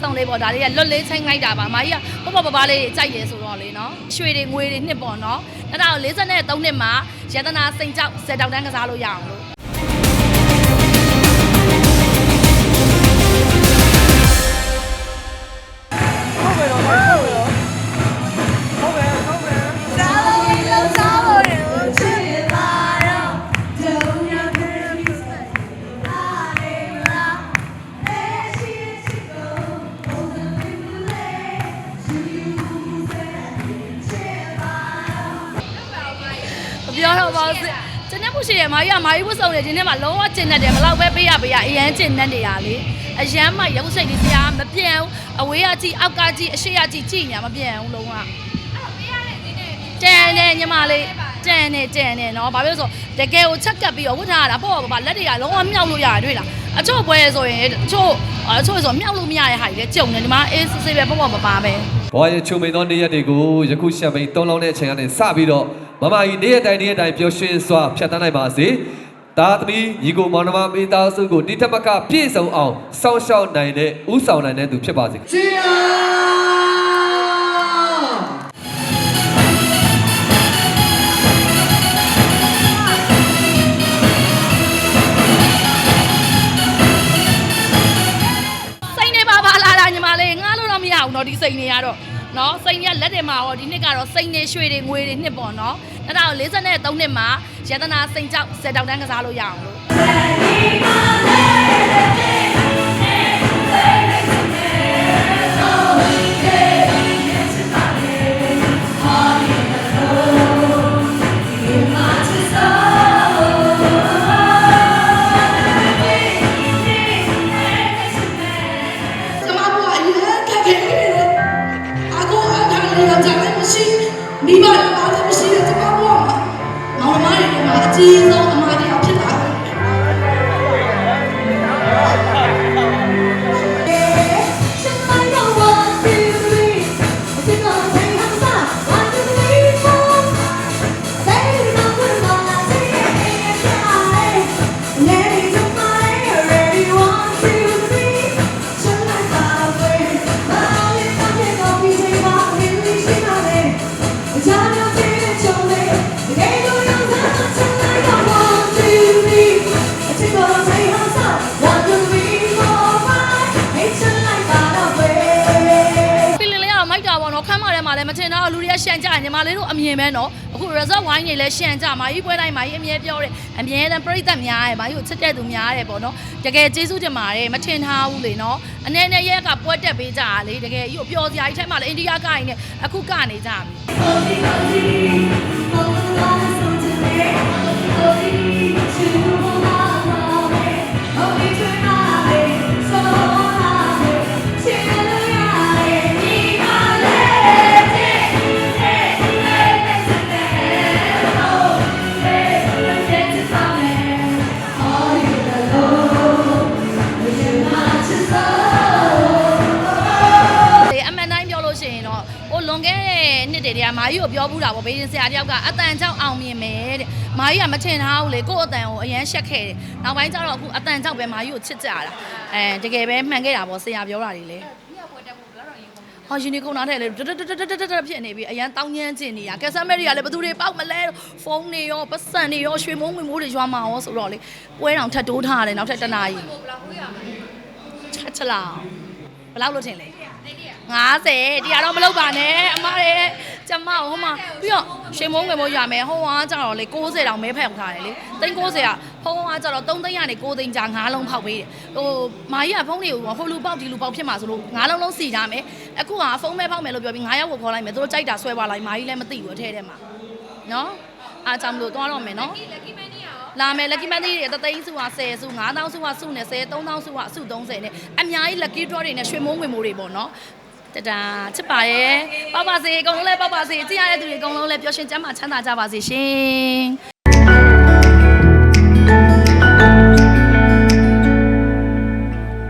စုံလေးပေါ့ဒါလေးကလွတ်လေးချင်းလိုက်တာပါအမကြီးကပေါ့ပေါ့ပပလေးကြိုက်တယ်ဆိုတော့လေနော်ရွှေတွေငွေတွေနှစ်ပေါ့နော်အဲ့ဒါကို53နှစ်မှာရတနာစိန်ကြောက်ဆယ်တောက်တန်းကစားလို့ရအောင် ကျင်းနေမှုရှိတယ်မာကြီးကမာကြီးဝတ်စုံနေဒီနေ့မှာလုံးဝကျင်းနေတယ်မလောက်ပဲပေးရပေးရအရန်ကျင်းနေနေရလေအရန်မှရုပ်စိတ်လေးတရားမပြန့်ဘူးအဝေးကကြည့်အောက်ကကြည့်အရှိကကြည့်ကြည့်ညာမပြန့်ဘူးလုံးဝကျန်နေညီမလေးကျန်နေကျန်နေနော်ဘာဖြစ်လို့ဆိုတကယ်ကိုချက်ကပ်ပြီးတော့ဝတ်ထားရတာပေါ့ပါလက်တွေကလုံးဝမြောက်လို့ရတယ်တွေ့လားအချို့ပွဲဆိုရင်အချို့အချို့ဆိုမြောက်လို့မရတဲ့ဟာတွေလည်းကြုံနေဒီမှာအေးစစ်စစ်ပဲပေါ့ပေါ့မပါပဲဘဝရဲ့ချုံမိန်သောနေ့ရက်တွေကိုယခုရှက်မိန်တုံးလောင်းတဲ့အချိန်ကနေစပြီးတော့ မမကြီးနေ့ရက်တိုင်းနေ့ရက်တိုင်းပျော်ရွှင်စွာဖြတ်သန်းနိုင်ပါစေသားသမီးညီကိုမောင်နှမမိသားစုကိုတိတမကပြည့်စုံအောင်စောင့်ရှောက်နိုင်တဲ့ဥဆောင်နိုင်တဲ့သူဖြစ်ပါစေ။ချီယာော်ဒီစိန်တွေကတော့ နော်စိန်ရလက်တွေမှာရောဒီနှစ်ကတော့စိန်တွေရွှေတွေငွေတွေနှစ်ပေါ့နော်အဲ့ဒါကို53နှစ်မှာရတနာစိန်ကြောက်ဇေတောင်တန်းကစားလို့ရအောင်လို့ ထာလေးတော့ကြာလည်းမရှိမိဘတွေပါလည်းမရှိတဲ့ကျမဘွားမှာမော ပေါ့နော်ခမ်းမထဲမှာလည်းမထင်တော့လူတွေကရှန်ကြညီမလေးတို့အမြင်ပဲနော်အခု result wine တွေလည်းရှန်ကြမာကြီးပွဲတိုင်းမာကြီးအမြဲပြောတယ်အမြဲတမ်းပြိသက်များတယ်မာကြီးကိုချစ်တဲ့သူများတယ်ပေါ့နော်တကယ်ကျေးဇူးတင်ပါတယ်မထင်ထားဘူးလေနော်အနေနဲ့ရက်ကပွဲတက်ပေးကြတာလေတကယ်ကြီးကိုပျော်စရာကြီးထဲမှာလည်းအိန္ဒိယကိုင်းနဲ့အခုကနေကြပြီ နှစ်တည်းတည်းကမာကြီးကိုပြောဘူးတာပေါ့ဘေးရင်ဆရာတယောက်ကအတန်ကြောင့်အောင်မြင်မယ်တဲ့မာကြီးကမထင်ထားဘူးလေကို့အတန်ကိုအရန်ရှက်ခဲ့တယ်နောက်ပိုင်းကျတော့အခုအတန်ကြောင့်ပဲမာကြီးကိုချစ်ကြတာအဲတကယ်ပဲမှန်ခဲ့တာပေါ့ဆရာပြောတာတွေလေဟောယူနီကုန်းနားထဲလေတတတတတတဖြစ်နေပြီအရန်တောင်းညမ်းကျင်နေရကက်ဆမ်မဲတွေကလည်းဘသူတွေပေါက်မလဲဖုန်းတွေရောပတ်စံတွေရောရွှေမုံငွေမိုးတွေရွာမှာရောဆိုတော့လေပွဲတောင်ထပ်တိုးထားရတယ်နောက်ထပ်တစ်နာရီချက်ချလာဘယ်လောက်လို့ထင်လဲ 50တရားတော့မလုပ်ပါနဲ့အမရဲ့ကျမဟိုမှာပြီးတော့ရှင်မုံငွေမိုးရမယ်ဟိုကကြတော့လေ60တောင်မဲဖက်ထားတယ်လေသိန်း60ကဟိုကကြတော့3သိန်းကနေ6သိန်းကြာ9လုံးဖောက်ပေးတယ်ဟိုမာကြီးကဖုန်းတွေကိုဟိုလူပေါက်ဒီလူပေါက်ဖြစ်မှာဆိုလို့9လုံးလုံးစီကြမယ်အခုကဖုန်းမဲဖောက်မယ်လို့ပြောပြီး9ယောက်ကိုခေါ်လိုက်မယ်သူတို့ကြိုက်တာဆွဲပါလိုက်မာကြီးလည်းမသိဘူးအထဲထဲမှာနော်အားကြောင့်မလို့သွားတော့မယ်နော်လာမယ် lucky money တွေတသိန်းစုက10စု9000စုကစုနဲ့10 3000စုကအစု30နဲ့အများကြီး lucky draw တွေနဲ့ရွှေမိုးငွေမိုးတွေပေါ့နော် တဒါချစ်ပါရဲ့ပေါက်ပါစေအကုန်လုံးလည်းပေါက်ပါစေကြည့်ရတဲ့သူတွေအကုန်လုံးလည်းပျော်ရွှင်ကျမ်းမာချမ်းသာကြပါစေရှင်